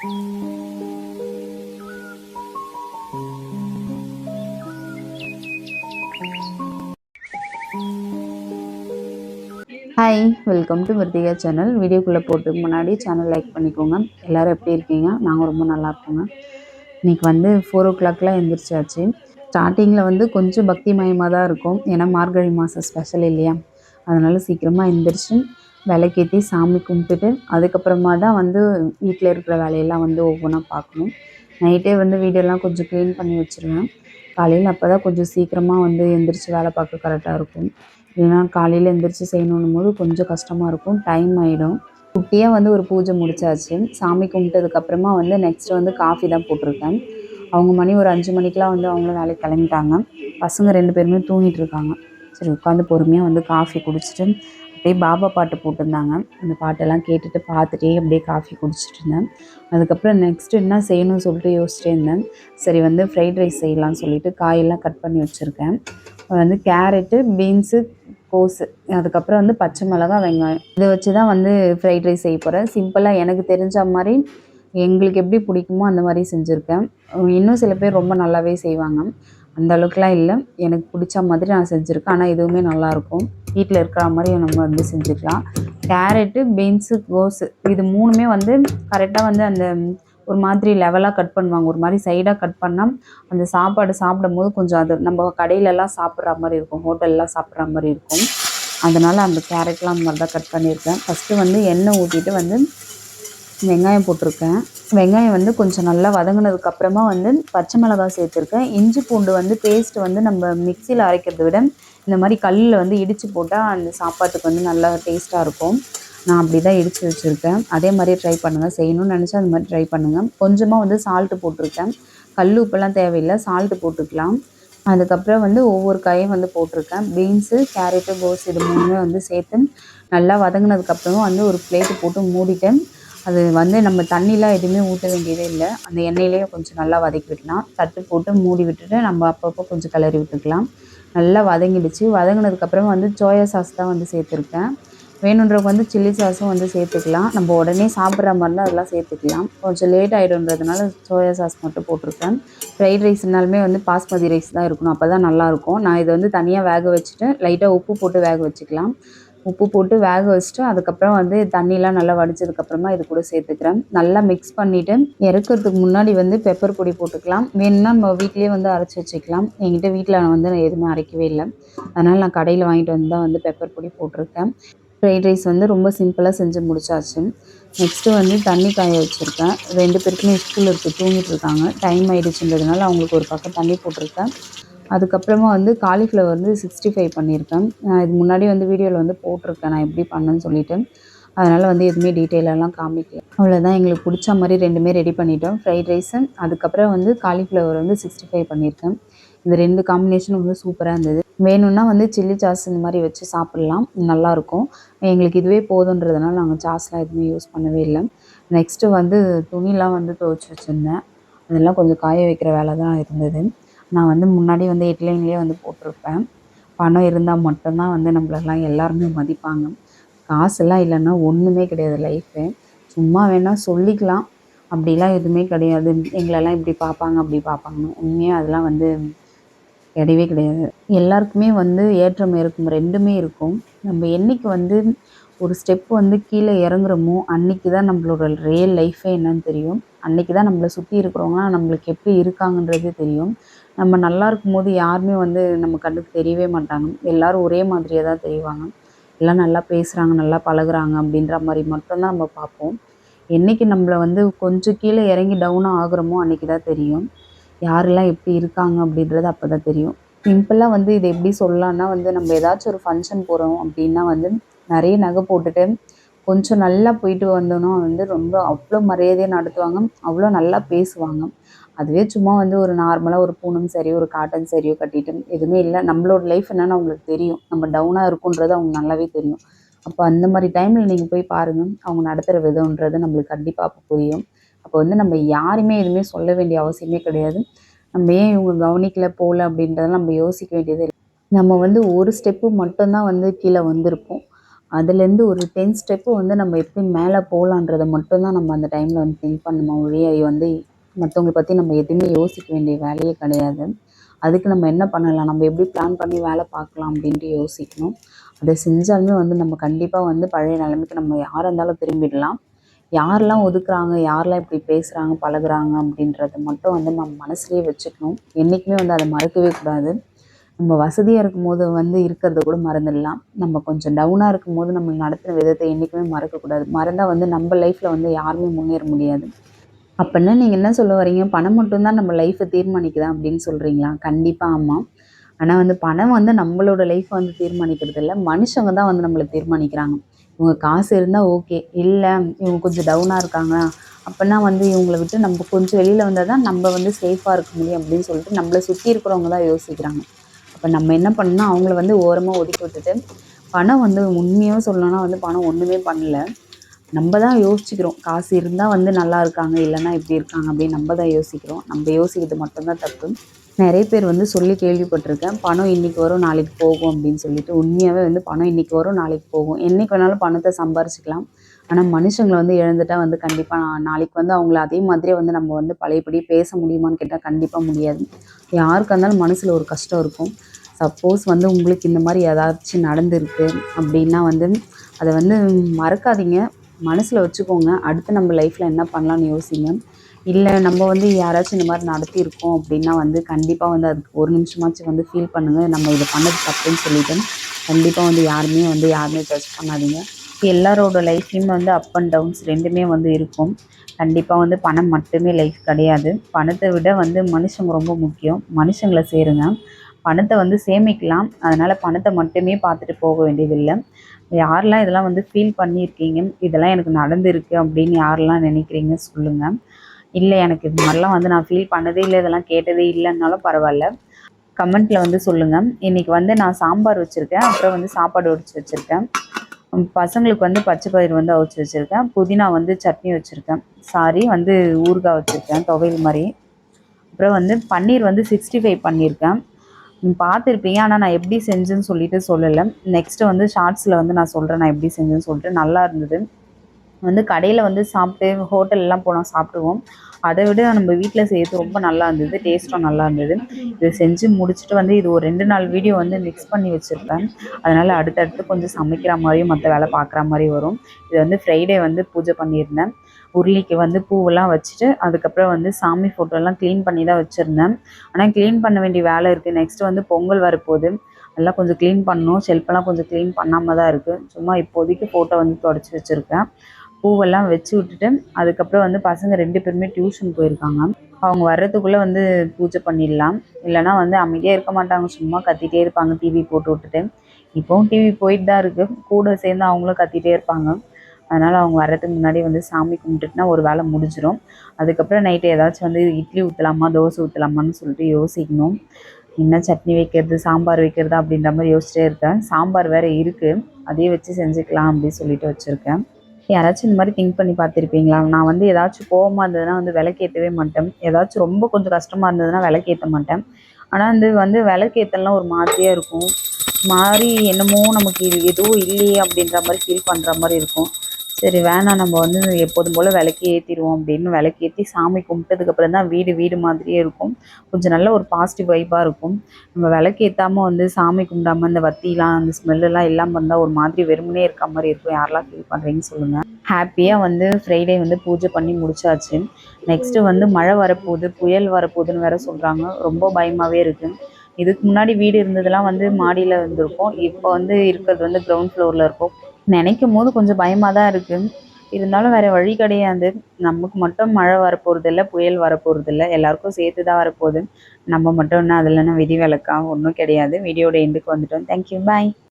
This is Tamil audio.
Hi welcome to Mrithika channel வீடியோக்குள்ளே போகிறதுக்கு முன்னாடி சேனல் லைக் பண்ணிக்கோங்க. எல்லோரும் எப்படி இருக்கீங்க? நாங்கள் ரொம்ப நல்லா இருக்கோங்க. இன்றைக்கி வந்து ஃபோர் ஓ கிளாக்லாம் எழுந்திரிச்சாச்சு ஸ்டார்டிங்கில் வந்து கொஞ்சம் பக்தி மயமாக தான் இருக்கும். ஏன்னா மார்கழி மாதம் ஸ்பெஷல் இல்லையா? அதனால் சீக்கிரமாக எழுந்திரிச்சு விளக்கேற்றி சாமி கும்பிட்டுட்டு அதுக்கப்புறமா தான் வந்து வீட்டில் இருக்கிற வேலையெல்லாம் வந்து ஒவ்வொன்றா பார்க்கணும். நைட்டே வந்து வீடெல்லாம் கொஞ்சம் க்ளீன் பண்ணி வச்சுருவேன். காலையில் அப்போ தான் கொஞ்சம் சீக்கிரமாக வந்து எந்திரிச்சு வேலை பார்க்க கரெக்டாக இருக்கும். இல்லைனா காலையில் எந்திரிச்சு செய்யணுன்னும் போது கொஞ்சம் கஷ்டமாக இருக்கும். டைம் ஆகிடும் குட்டியாக வந்து ஒரு பூஜை முடிச்சாச்சு. சாமி கும்பிட்டதுக்கப்புறமா வந்து நெக்ஸ்ட்டு வந்து காஃபி தான் போட்டிருக்கேன். அவங்க மணி ஒரு அஞ்சு மணிக்கெலாம் வந்து அவங்களும் வேலைக்கு கிளம்பிட்டாங்க. பசங்க ரெண்டு பேருமே தூங்கிட்டு இருக்காங்க. சரி உட்காந்து பொறுமையாக வந்து காஃபி குடிச்சிட்டு அப்படியே பாபா பாட்டு போட்டிருந்தாங்க. அந்த பாட்டெல்லாம் கேட்டுட்டு பார்த்துட்டே அப்படியே காஃபி குடிச்சிட்டு இருந்தேன். அதுக்கப்புறம் நெக்ஸ்ட்டு என்ன செய்யணும்னு சொல்லிட்டு யோசிச்சிட்டே இருந்தேன். சரி வந்து ஃப்ரைட் ரைஸ் செய்யலாம்னு சொல்லிட்டு காயெல்லாம் கட் பண்ணி வச்சுருக்கேன். வந்து கேரட்டு பீன்ஸு கோஸு அதுக்கப்புறம் வந்து பச்சை மிளகா வெங்காயம். இதை வச்சு தான் வந்து ஃப்ரைட் ரைஸ் செய்ய போகிறேன் சிம்பிளாக எனக்கு தெரிஞ்ச மாதிரி எங்களுக்கு எப்படி பிடிக்குமோ அந்த மாதிரி செஞ்சுருக்கேன். இன்னும் சில பேர் ரொம்ப நல்லாவே செய்வாங்க. அந்த அளவுக்குலாம் இல்லை. எனக்கு பிடிச்ச மாதிரி நான் செஞ்சுருக்கேன். ஆனால் இதுவுமே நல்லாயிருக்கும். வீட்டில் இருக்கிற மாதிரி நம்ம வந்து செஞ்சுக்கலாம். கேரட்டு பீன்ஸு கோஸு இது மூணுமே வந்து கரெக்டாக வந்து அந்த ஒரு மாதிரி லெவலாக கட் பண்ணுவாங்க. ஒரு மாதிரி சைடாக கட் பண்ணால் அந்த சாப்பாடு சாப்பிடும் போது கொஞ்சம் அது நம்ம கடையிலலாம் சாப்பிட்ற மாதிரி இருக்கும். ஹோட்டல்லாம் சாப்பிட்ற மாதிரி இருக்கும். அதனால் அந்த கேரட்லாம் அந்த மாதிரி தான் கட் பண்ணியிருக்கேன். ஃபஸ்ட்டு வந்து எண்ணெய் ஊற்றிட்டு வந்து வெங்காயம் போட்டிருக்கேன். வெங்காயம் வந்து கொஞ்சம் நல்லா வதங்கினதுக்கப்புறமா வந்து பச்சை மிளகாய் சேர்த்துருக்கேன். இஞ்சி பூண்டு வந்து பேஸ்ட் வந்து நம்ம மிக்சியில் அரைக்கிறத விட இந்த மாதிரி கல்லில் வந்து இடித்து போட்டால் அந்த சாப்பாட்டுக்கு வந்து நல்லா டேஸ்ட்டாக இருக்கும். நான் அப்படி தான் இடித்து வச்சுருக்கேன். அதே மாதிரியே ட்ரை பண்ணுங்கள் செய்யணும்னு நினச்சா அந்த மாதிரி ட்ரை பண்ணுங்கள் கொஞ்சமாக வந்து சால்ட்டு போட்டிருக்கேன். கல் உப்பெல்லாம் தேவையில்லை. சால்ட்டு போட்டுக்கலாம். அதுக்கப்புறம் வந்து ஒவ்வொரு காயும் வந்து போட்டிருக்கேன். பீன்ஸு கேரட்டு கோஸ் இது மூணுமே வந்து சேர்த்து நல்லா வதங்கினதுக்கப்புறமும் வந்து ஒரு பிளேட்டு போட்டு மூடிட்டேன். அது வந்து நம்ம தண்ணிலாம் எதுவுமே ஊற்ற வேண்டியதே இல்லை. அந்த எண்ணெயிலேயே கொஞ்சம் நல்லா வதக்கி விடலாம் தட்டு போட்டு மூடி விட்டுட்டு நம்ம அப்பப்போ கொஞ்சம் கிளறி விட்டுக்கலாம். நல்லா வதங்கிடுச்சு. வதங்கினதுக்கப்புறம் வந்து சோயா சாஸ் தான் வந்து சேர்த்துருக்கேன். வேணுன்றவங்க வந்து சில்லி சாஸும் வந்து சேர்த்துக்கலாம். நம்ம உடனே சாப்பிட்ற மாதிரிலாம் அதெல்லாம் சேர்த்துக்கலாம். கொஞ்சம் லேட் ஆகிடும்ன்றதுனால சோயா சாஸ் மட்டும் போட்டிருக்கேன். ஃப்ரைட் ரைஸ்னாலுமே வந்து பாஸ்மதி ரைஸ் தான் இருக்கணும். அப்போ தான் நல்லாயிருக்கும் நான் இதை வந்து தனியாக வேக வச்சுட்டு லைட்டாக உப்பு போட்டு வேக வச்சுக்கலாம். உப்பு போட்டு வேக வச்சுட்டு அதுக்கப்புறம் வந்து தண்ணியெலாம் நல்லா வடிச்சதுக்கப்புறமா இது கூட சேர்த்துக்கிறேன். நல்லா மிக்ஸ் பண்ணிவிட்டு இறக்கிறதுக்கு முன்னாடி வந்து பெப்பர் பொடி போட்டுக்கலாம். வேணும்னா நம்ம வீட்லேயே வந்து அரைச்சி வச்சுக்கலாம். என்கிட்ட வீட்டில் நான் வந்து நான் எதுவுமே அரைக்கவே இல்லை. அதனால் நான் கடையில் வாங்கிட்டு வந்து தான் வந்து பெப்பர் பொடி போட்டிருக்கேன். ஃப்ரைட் ரைஸ் வந்து ரொம்ப சிம்பிளாக செஞ்சு முடிச்சாச்சு. நெக்ஸ்ட்டு வந்து தண்ணி காய வச்சுருக்கேன். ரெண்டு பேருக்குமே ஸ்கூல் இருக்குது தூங்கிட்டு இருக்காங்க. டைம் ஆகிடுச்சுன்றதுனால அவங்களுக்கு ஒரு பக்கம் தண்ணி போட்டிருக்கேன். அதுக்கப்புறமா வந்து காலிஃப்ளவர் வந்து சிக்ஸ்டி ஃபைவ் பண்ணியிருக்கேன். நான் இது முன்னாடி வந்து வீடியோவில் வந்து போட்டிருக்கேன். நான் எப்படி பண்ணேன்னு சொல்லிவிட்டு அதனால் வந்து எதுவுமே டீட்டெயிலெல்லாம் காமிக்கல. அவ்வளோதான் எங்களுக்கு பிடிச்ச மாதிரி ரெண்டுமே ரெடி பண்ணிட்டோம். ஃப்ரைட் ரைஸு அதுக்கப்புறம் வந்து காலிஃப்ளவர் வந்து சிக்ஸ்டி ஃபைவ் பண்ணியிருக்கேன். இந்த ரெண்டு காம்பினேஷனும் வந்து சூப்பராக இருந்தது. வேணும்னா வந்து சில்லி சாஸ் இந்த மாதிரி வச்சு சாப்பிட்லாம். நல்லாயிருக்கும். எங்களுக்கு இதுவே போதுன்றதுனால நாங்கள் சாஸ்லாம் எதுவுமே யூஸ் பண்ணவே இல்லை. நெக்ஸ்ட்டு வந்து துணிலாம் வந்து துவைச்சி வச்சுருந்தேன். அதெல்லாம் கொஞ்சம் காய வைக்கிற வேலை தான் இருந்தது. நான் வந்து முன்னாடி வந்து ஹெட்லைன்லேயே வந்து போட்டிருப்பேன். பணம் இருந்தால் மட்டும்தான் வந்து நம்மளெல்லாம் எல்லாருமே மதிப்பாங்க. காசுலாம் இல்லைன்னா ஒன்றுமே கிடையாது லைஃபு சும்மா வேணால் சொல்லிக்கலாம். அப்படிலாம் எதுவுமே கிடையாது. எங்களெல்லாம் இப்படி பார்ப்பாங்க அப்படி பார்ப்பாங்கன்னு. உண்மையாக அதெல்லாம் வந்து கிடையவே கிடையாது. எல்லாருக்குமே வந்து ஏற்றம் இருக்கும் ரெண்டுமே இருக்கும். நம்ம என்றைக்கு வந்து ஒரு ஸ்டெப் வந்து கீழே இறங்குறோமோ அன்றைக்கி தான் நம்மளோட ரியல் லைஃபே என்னன்னு தெரியும். அன்றைக்கி தான் நம்மளை சுற்றி இருக்கிறவங்களாம் நம்மளுக்கு எப்படி இருக்காங்கன்றது தெரியும். நம்ம நல்லா இருக்கும்போது யாருமே வந்து நம்ம கண்ணுக்கு தெரியவே மாட்டாங்க. எல்லோரும் ஒரே மாதிரியே தான் தெரிவாங்க எல்லாம் நல்லா பேசுகிறாங்க நல்லா பழகுறாங்க அப்படின்ற மாதிரி மட்டும்தான் நம்ம பார்ப்போம். என்றைக்கு நம்மளை வந்து கொஞ்சம் கீழே இறங்கி டவுனாக ஆகுறோமோ அன்றைக்கி தான் தெரியும். யாரெல்லாம் எப்படி இருக்காங்க அப்படின்றது அப்போ தான் தெரியும் சிம்பிளாக வந்து இதை எப்படி சொல்லலான்னா வந்து நம்ம ஏதாச்சும் ஒரு ஃபங்க்ஷன் போகிறோம் அப்படின்னா வந்து நிறைய நகை போட்டுட்டு கொஞ்சம் நல்லா போயிட்டு வந்தோன்னா வந்து ரொம்ப அவ்வளோ மரியாதையாக நடத்துவாங்க. அவ்வளோ நல்லா பேசுவாங்க. அதுவே சும்மா வந்து ஒரு நார்மலாக ஒரு பூனம் சரி ஒரு காட்டன் சரியோ கட்டிட்டு எதுவுமே இல்லை. நம்மளோட லைஃப் என்னென்னு அவங்களுக்கு தெரியும். நம்ம டவுனாக இருக்குன்றது அவங்க நல்லாவே தெரியும். அப்போ அந்த மாதிரி டைமில் நீங்கள் போய் பாருங்கள் அவங்க நடத்துகிற விதம்ன்றது நம்மளுக்கு கண்டிப்பாக அப்போ புரியும். அப்போ வந்து நம்ம யாருமே எதுவுமே சொல்ல வேண்டிய அவசியமே கிடையாது. நம்ம ஏன் இவங்க கவனிக்கல போகல அப்படின்றதெல்லாம் நம்ம யோசிக்க வேண்டியது இல்லை. நம்ம வந்து ஒரு ஸ்டெப்பு மட்டும்தான் வந்து கீழே வந்திருப்போம். அதுலேருந்து ஒரு டென் ஸ்டெப்பு வந்து நம்ம எப்படி மேலே போகலான்றத மட்டும்தான் நம்ம அந்த டைமில் வந்து திங்க் பண்ணணும் ஒழிய வந்து மற்றவங்கள பற்றி நம்ம எதுவுமே யோசிக்க வேண்டிய வேலையே கிடையாது. அதுக்கு நம்ம என்ன பண்ணலாம்? நம்ம எப்படி பிளான் பண்ணி வேலை பார்க்கலாம் அப்படின்ட்டு யோசிக்கணும். அதை செஞ்சாலுமே வந்து நம்ம கண்டிப்பாக வந்து பழைய நிலைமைக்கு நம்ம யாராக இருந்தாலும் திரும்பிடலாம். யாரெல்லாம் ஒதுக்குறாங்க? யாரெல்லாம் இப்படி பேசுகிறாங்க பழகுறாங்க அப்படின்றத மட்டும் வந்து நம்ம மனசுலேயே வச்சுக்கணும். என்றைக்குமே வந்து அதை மறக்கவே கூடாது. நம்ம வசதியாக இருக்கும்போது வந்து இருக்கிறத கூட மறந்துடலாம். நம்ம கொஞ்சம் டவுனாக இருக்கும் போது நம்ம நடத்துகிற விதத்தை என்றைக்குமே மறக்கக்கூடாது. மறந்தால் வந்து நம்ம லைஃப்பில் வந்து யாருமே முன்னேற முடியாது. அப்படின்னா நீங்கள் என்ன சொல்ல வரீங்க? பணம் மட்டும்தான் நம்ம லைஃப்பை தீர்மானிக்குதா அப்படின்னு சொல்கிறீங்களா கண்டிப்பாக ஆமாம் ஆனால் வந்து பணம் வந்து நம்மளோட லைஃப்பை வந்து தீர்மானிக்கிறது இல்லை. மனுஷங்க தான் வந்து நம்மளை தீர்மானிக்கிறாங்க. இவங்க காசு இருந்தால் ஓகே இல்லை இவங்க கொஞ்சம் டவுனாக இருக்காங்க. அப்படின்னா வந்து இவங்களை விட்டு நம்ம கொஞ்சம் வெளியில் வந்தால் தான் நம்ம வந்து சேஃபாக இருக்க முடியும் அப்படின்னு சொல்லிட்டு நம்மளை சுற்றி இருக்கிறவங்க தான் யோசிக்கிறாங்க. அப்போ நம்ம என்ன பண்ணணும்னா அவங்கள வந்து ஓரமாக ஒதுக்கி விட்டுட்டு பணம் வந்து உண்மையாக சொல்லணும்னா வந்து பணம் ஒன்றுமே பண்ணலை. நம்ம தான் யோசிச்சுக்கிறோம் காசு இருந்தால் வந்து நல்லா இருக்காங்க இல்லைன்னா இப்படி இருக்காங்க அப்படின்னு நம்ம தான் யோசிக்கிறோம். நம்ம யோசிக்கிறது மட்டும்தான் தப்பு. நிறைய பேர் வந்து சொல்லி கேள்விப்பட்டிருக்கேன் பணம் இன்றைக்கி வரும் நாளைக்கு போகும் அப்படின்னு சொல்லிட்டு. உண்மையாகவே வந்து பணம் இன்றைக்கி வரும் நாளைக்கு போகும். என்றைக்கு வேணாலும் பணத்தை சம்பாரிச்சிக்கலாம். ஆனால் மனுஷங்களை வந்து இழந்துட்டா வந்து கண்டிப்பாக நாளைக்கு வந்து அவங்கள அதே மாதிரியே வந்து நம்ம வந்து பழையபடி பேச முடியுமான்னு கேட்டால் கண்டிப்பாக முடியாது. யாருக்காக இருந்தாலும் மனசில் ஒரு கஷ்டம் இருக்கும். சப்போஸ் வந்து உங்களுக்கு இந்த மாதிரி ஏதாச்சும் நடந்திருக்கு அப்படின்னா வந்து அதை வந்து மறக்காதீங்க. மனசில் வச்சுக்கோங்க. அடுத்து நம்ம லைஃப்பில் என்ன பண்ணலான்னு யோசிங்க. இல்லை நம்ம வந்து யாராச்சும் இந்த மாதிரி நடத்தியிருக்கோம் அப்படின்னா வந்து கண்டிப்பாக வந்து அதுக்கு ஒரு நிமிஷமாச்சும் வந்து ஃபீல் பண்ணுங்கள் நம்ம இதை பண்ணது தப்புன்னு சொல்லிட்டு கண்டிப்பாக வந்து யாருமே வந்து யாருமே ஜட்ஜ் பண்ணாதீங்க. எல்லாரோட லைஃப்லேயுமே வந்து அப் அண்ட் டவுன்ஸ் ரெண்டுமே வந்து இருக்கும். கண்டிப்பாக வந்து பணம் மட்டுமே லைஃப் கிடையாது. பணத்தை விட வந்து மனுஷங்க ரொம்ப முக்கியம். மனுஷங்களை சேருங்க. பணத்தை வந்து சேமிக்கலாம். அதனால் பணத்தை மட்டுமே பார்த்துட்டு போக வேண்டியதில்லை. யாரெல்லாம் இதெல்லாம் வந்து ஃபீல் பண்ணியிருக்கீங்க? இதெல்லாம் எனக்கு நடந்திருக்கு அப்படின்னு யாரெல்லாம் நினைக்கிறீங்க? சொல்லுங்கள் இல்லை எனக்கு இது மாதிரிலாம் வந்து நான் ஃபீல் பண்ணதே இல்லை இதெல்லாம் கேட்டதே இல்லைன்னாலும் பரவாயில்ல. கமெண்ட்டில் வந்து சொல்லுங்கள் இன்றைக்கி வந்து நான் சாம்பார் வச்சுருக்கேன். அப்புறம் வந்து சாப்பாடு வடித்து வச்சுருக்கேன். பசங்களுக்கு வந்து பச்சை பயிர் வந்து அவிச்சு வச்சுருக்கேன். புதினா வந்து சட்னி வச்சுருக்கேன். சாரி வந்து ஊறுகாய் வச்சுருக்கேன். துவையல் மாதிரி. அப்புறம் வந்து பன்னீர் வந்து சிக்ஸ்டி ஃபைவ் பண்ணியிருக்கேன். நீ பார்த்துருப்பீங்க ஆனால் நான் எப்படி செஞ்சேன்னு சொல்லிட்டு சொல்லலை. நெக்ஸ்ட்டு வந்து ஷார்ட்ஸில் வந்து நான் சொல்கிறேன் நான் எப்படி செஞ்சேன்னு சொல்லிட்டு. நல்லா இருந்தது. வந்து கடையில் வந்து சாப்பிட்டு ஹோட்டல்லாம் போனால் சாப்பிடுவோம். அதை விட நம்ம வீட்டில் செய்கிறது ரொம்ப நல்லா இருந்தது டேஸ்ட்டும் நல்லா இருந்தது. இதை செஞ்சு முடிச்சுட்டு வந்து இது ஒரு ரெண்டு நாள் வீடியோ வந்து மிக்ஸ் பண்ணி வச்சுருப்பேன். அதனால் அடுத்தடுத்து கொஞ்சம் சமைக்கிற மாதிரியும் மற்ற வேலை பார்க்குற மாதிரி வரும். இது வந்து ஃப்ரைடே வந்து பூஜை பண்ணியிருந்தேன். உருளிக்கு வந்து பூவெல்லாம் வச்சுட்டு அதுக்கப்புறம் வந்து சாமி ஃபோட்டோலாம் க்ளீன் பண்ணி தான் வச்சுருந்தேன். ஆனால் க்ளீன் பண்ண வேண்டிய வேலை இருக்குது நெக்ஸ்ட்டு வந்து பொங்கல் வரப்போகுது. எல்லாம் கொஞ்சம் க்ளீன் பண்ணணும். செல்ஃபெல்லாம் கொஞ்சம் க்ளீன் பண்ணாமல் தான் இருக்குது சும்மா இப்போதைக்கு ஃபோட்டோ வந்து தொடச்சி வச்சுருக்கேன். பூவெல்லாம் வச்சு விட்டுட்டு அதுக்கப்புறம் வந்து பசங்க ரெண்டு பேருமே டியூஷன் போயிருக்காங்க. அவங்க வர்றதுக்குள்ளே வந்து பூஜை பண்ணிடலாம். இல்லைனா வந்து அமைதியாக இருக்க மாட்டாங்க. சும்மா கத்திகிட்டே இருப்பாங்க. டிவி போட்டு விட்டுட்டு. இப்போவும் டிவி போயிட்டு தான் இருக்குது கூட சேர்ந்து அவங்களும் கத்திகிட்டே இருப்பாங்க. அதனால் அவங்க வர்றதுக்கு முன்னாடி வந்து சாமி கும்பிட்டுட்டுனா ஒரு வேலை முடிஞ்சிடும் அதுக்கப்புறம் நைட்டு ஏதாச்சும் வந்து இட்லி ஊற்றலாமா தோசை ஊற்றலாமான்னு சொல்லிட்டு யோசிக்கணும். என்ன சட்னி வைக்கிறது சாம்பார் வைக்கிறது அப்படின்ற மாதிரி யோசிச்சிட்டே இருக்கேன். சாம்பார் வேறு இருக்குது அதையே வச்சு செஞ்சுக்கலாம் அப்படின்னு சொல்லிட்டு வச்சுருக்கேன். யாராச்சும் இந்த மாதிரி திங்க் பண்ணி பார்த்துருப்பீங்களா? நான் வந்து ஏதாச்சும் கோவமாக இருந்ததுன்னா வந்து விளக்கேற்றவே மாட்டேன். ஏதாச்சும் ரொம்ப கொஞ்சம் கஷ்டமாக இருந்ததுன்னா விளக்கேற்ற மாட்டேன். ஆனால் வந்து வந்து விளக்கேற்றலாம் ஒரு மாதிரியாக இருக்கும். மாறி என்னமோ நமக்கு இது எதுவும் இல்லையே அப்படின்ற மாதிரி ஃபீல் பண்ணுற மாதிரி இருக்கும். சரி வேணாம். நம்ம வந்து எப்போதும் போல் விளக்கி ஏற்றிடுவோம் அப்படின்னு விளக்கி ஏற்றி சாமி கும்பிட்டதுக்கப்புறம் தான் வீடு வீடு மாதிரியே இருக்கும். கொஞ்சம் நல்ல ஒரு பாசிட்டிவ் வைப்பாக இருக்கும். நம்ம விளக்கு ஏற்றாமல் வந்து சாமி கும்பிடாமல் அந்த வத்திலாம் அந்த ஸ்மெல்லாம் இல்லாமல் இருந்தால் ஒரு மாதிரி வெறுமனே இருக்க மாதிரி இருக்கும். யாரெல்லாம் ஃபீல் பண்ணுறீங்கன்னு சொல்லுங்கள் ஹாப்பியாக வந்து ஃப்ரைடே வந்து பூஜை பண்ணி முடிச்சாச்சு. நெக்ஸ்ட்டு வந்து மழை வரப்போகுது. புயல் வரப்போகுதுன்னு வேற சொல்கிறாங்க ரொம்ப பயமாகவே இருக்குது இதுக்கு முன்னாடி வீடு இருந்ததெல்லாம் வந்து மாடியில் இருந்திருக்கும். இப்போ வந்து இருக்கிறது வந்து கிரவுண்ட் ஃப்ளோரில் இருக்கும். நினைக்கும் போது கொஞ்சம் பயமாக தான் இருக்குது இருந்தாலும் வேறு வழி கிடையாது. நமக்கு மட்டும் மழை வரப்போகிறதில்ல புயல் வரப்போகிறதில்ல எல்லாருக்கும் சேர்த்து தான் வரப்போகுது. நம்ம மட்டும் என்ன அதில் என்ன விதி விலக்கா ஒன்றும் கிடையாது. வீடியோட எண்டுக்கு வந்துட்டோம். Thank you bye